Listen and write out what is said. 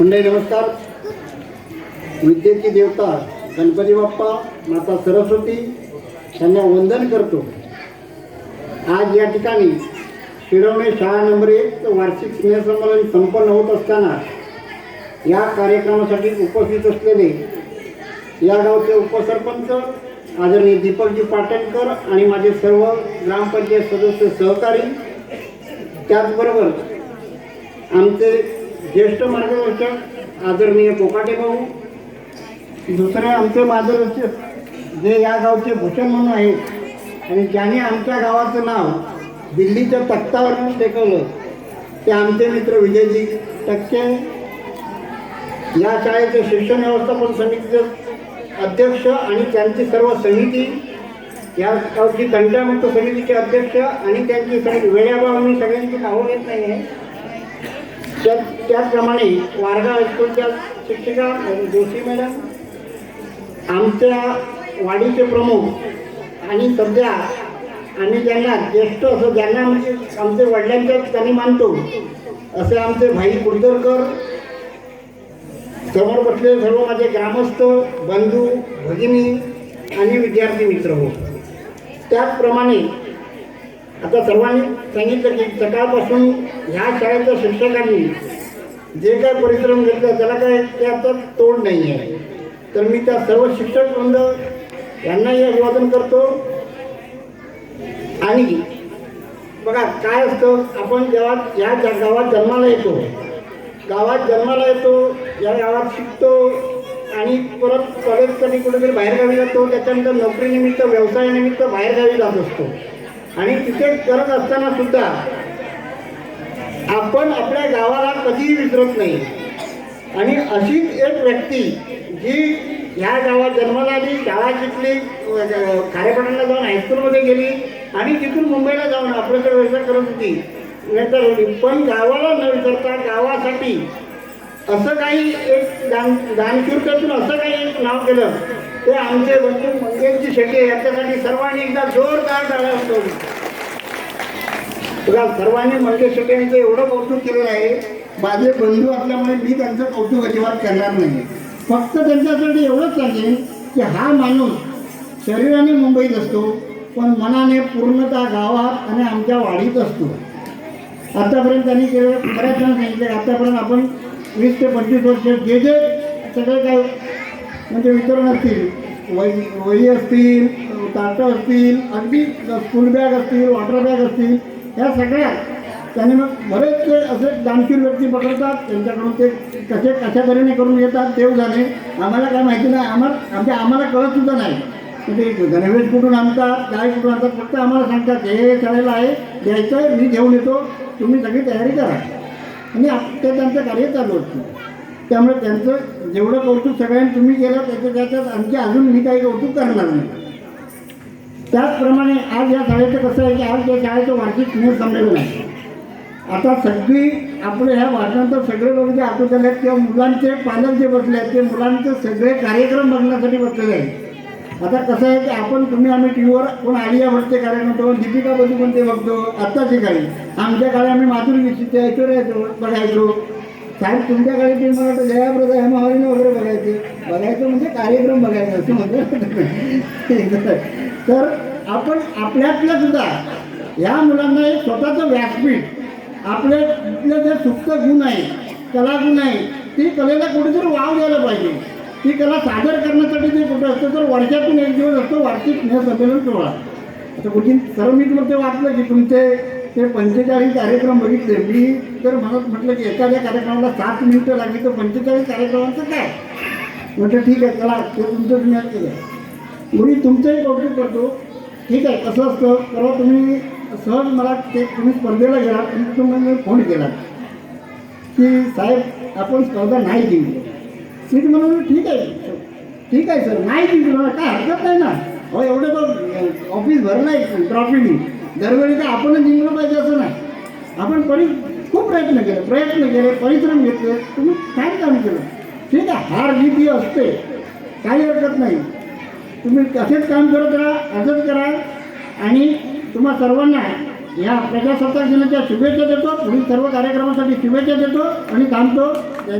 मंडळी नमस्कार. विद्येची देवता गणपती बाप्पा माता सरस्वती त्यांना वंदन करतो. आज या ठिकाणी शिरवणे शाळा नंबर एक वार्षिक स्नेहसंमेलन संपन्न होत असताना या कार्यक्रमासाठी उपस्थित असलेले या गावचे उपसरपंच आदरणीय दीपकजी पाटणकर आणि माझे सर्व ग्रामपंचायत सदस्य सहकारी त्याचबरोबर आमचे ज्येष्ठ मार्गदर्शक आदरणीय कोकाटे भाऊ. दुसरे आमचे मार्गदर्शक जे या गावचे भूषण म्हणून आहेत आणि ज्याने आमच्या गावाचं नाव दिल्लीच्या तख्तावर टेकवलं ते आमचे मित्र विजयजी टक्के. या शाळेचे शिक्षण व्यवस्थापन समितीचे अध्यक्ष आणि त्यांची सर्व समिती या गावची तंटामुक्त समितीचे अध्यक्ष आणि त्यांची सगळी वेळाभाव मी सगळ्यांची नावं घेत नाही आहे त्या त्याचप्रमाणे वारगा हायस्कूलच्या शिक्षिका जोशी मॅडम आमच्या वाडीचे प्रमुख आणि सध्या आम्ही ज्यांना ज्येष्ठ असं ज्यांना म्हणजे आमचे वडिलांच्या त्यांनी मानतो असे आमचे भाई कुलदरकर समोर बसलेले सर्व माझे ग्रामस्थ बंधू भगिनी आणि विद्यार्थी मित्र हो. त्याचप्रमाणे आता सर्वांनी सांगितलं की सकाळपासून ह्या शाळेच्या शिक्षकांनी जे काय परिश्रम घेतला त्याला काय त्याचं तोड नाही आहे. तर मी त्या सर्व शिक्षक वृंद यांनाही अभिवादन करतो. आणि बघा काय असतं आपण जेव्हा या ज- गावात जन्माला येतो गावात जन्माला येतो या गावात शिकतो आणि परत कॉलेजसाठी कुठेतरी बाहेरगावी जातो त्याच्यानंतर नोकरीनिमित्त व्यवसायानिमित्त बाहेरगावी जात असतो. आणि तिथे करत असताना सुद्धा आपण आपल्या गावाला कधीही विसरत नाही. आणि अशीच एक व्यक्ती जी ह्या गावात जन्माला आली शाळा शिकली अ, खारेपाटणला जाऊन हायस्कूलमध्ये गेली आणि तिथून मुंबईला जाऊन आपल्याकडे व्यवसाय करत होती. नंतर होती पण गावाला न विसरता गावासाठी असं काही एक दान दानशुल्कातून असं काही एक नाव केलं ते आमचे बंधू मंगेशजी शेटे याच्यासाठी सर्वांनी एकदा जोरदार टाळ्या बघा सर्वांनी मंगेश शेटे यांचं एवढं कौतुक केलेलं आहे. माझे बंधू असल्यामुळे मी त्यांचं कौतुक अजिबात करणार नाही. फक्त त्यांच्यासाठी एवढंच सांगेन की हा माणूस शरीराने मुंबईत असतो पण मनाने पूर्णतः गावात आणि आमच्या वाडीत असतो. आतापर्यंत त्यांनी केलं बऱ्याच जण सांगितले आतापर्यंत आपण वीस ते पंचवीस वर्ष जे जे सगळे काय म्हणजे वितरण असतील वही वही असतील ताटं असतील अगदी स्कूल बॅग असतील वॉटर बॅग असतील ह्या सगळ्या त्यांनी मग बरेचसे असे दानशील व्यक्ती पकडतात त्यांच्याकडून ते कसे कशा तऱ्हेने करून घेतात देव झाले आम्हाला काय माहिती नाही आम्हाला आमच्या आम्हाला कळत सुद्धा नाही. म्हणजे गणवेश कुठून आणतात काय कुठून आणतात फक्त आम्हाला सांगतात हे शाळेला आहे द्यायचं आहे मी घेऊन येतो तुम्ही सगळी तयारी करा. आणि ते त्यांचं कार्य चालू असतं. त्यामुळे त्यांचं जेवढं कौतुक सगळ्यांनी तुम्ही केलं त्याच्या त्याच्यात आणखी अजून मी काही कौतुक करणार नाही. त्याचप्रमाणे आज या शाळेचं कसं आहे की आज या शाळेचं वार्षिक स्नेह संमेलन आहे. आता सगळी आपले ह्या वाटल्यानंतर सगळे लोक जे आठवत आले आहेत किंवा मुलांचे पालक जे बसले आहेत ते मुलांचे सगळे कार्यक्रम बघण्यासाठी बसलेले आहेत. आता कसं आहे की आपण तुम्ही आम्ही टी व्हीवर कोण आलिया भटचे कार्यक्रम बघतो दीपिका बदू ते बघतो आत्ताचे काही. आमच्या काळी आम्ही माधुरी विचित्र ऐश्वर्याचो बघायचो. साहेब तुमच्या ते मला वाटतं जयाप्रदा हेमा वगैरे बघायचे. बघायचं म्हणजे कार्यक्रम बघायचं असं म्हणतो तर आपण आपल्यातल्या सुद्धा या मुलांना एक स्वतःचं व्यासपीठ आपल्यातलं जे सुप्त गुण आहे कलागुण आहे ती कलेला कुठेतरी वाव द्यायला पाहिजे. ती कला सादर करण्यासाठी ते कुठं असतं तर वर्षातून एक दिवस असतो वार्षिक स्नेह संमेलन सोहळा. आता कुठे सर्व मी तुम्हाला ते वाटलं की तुमचे ते पंचेचाळीस कार्यक्रम बघितले. मी तर म्हणत म्हटलं की एखाद्या कार्यक्रमाला सात मिनिटं लागली तर पंचेचाळीस कार्यक्रमाचं काय? म्हटलं ठीक आहे चला ते तुमचं तुम्ही केलं. मी तुमचंही कौतुक करतो. ठीक आहे कसं असतं. परवा तुम्ही सहज मला ते तुम्ही स्पर्धेला गेला आणि तुम्ही फोन केला. की साहेब आपण स्पर्धा नाही जिंकलो. सीट म्हणून ठीक आहे ठीक आहे सर. नाही जिंकलो काय हरकत नाही ना. अहो एवढं तर ऑफिस भरलं आहे ट्रॉफीनी. दरवेळी तर आपणच जिंकलं पाहिजे असं नाही. आपण परि खूप प्रयत्न केले प्रयत्न केले परिश्रम घेतले तुम्ही काय काम केलं? ठीक आहे हार जीत ही असते काही हरकत नाही. तुम्ही असेच काम करत राहा असंच करा. आणि तुम्हा सर्वांना या प्रजासत्ताक दिनाच्या शुभेच्छा देतो पुढील सर्व कार्यक्रमासाठी शुभेच्छा देतो आणि थांबतो. जय